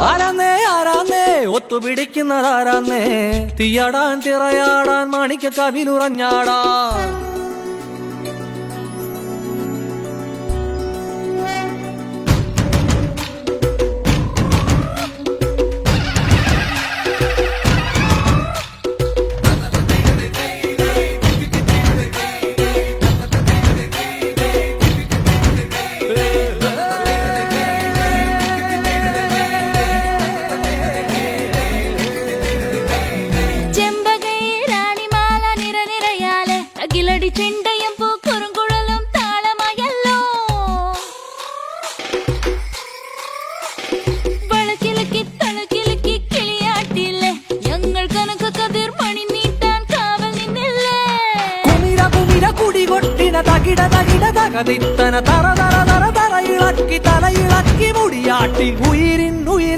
ആരാന്നേ ആരാന്നേ? ഒത്തുപിടിക്കുന്നതാരാന്നേ തീയാടാൻ തിറയാടാൻ മാണിക്ക കവിലുറഞ്ഞാടാൻ தகிட தகிட தகதித்தன தர தர தர தர இழக்கி தலை இழக்கி முடியாட்டி உயிர்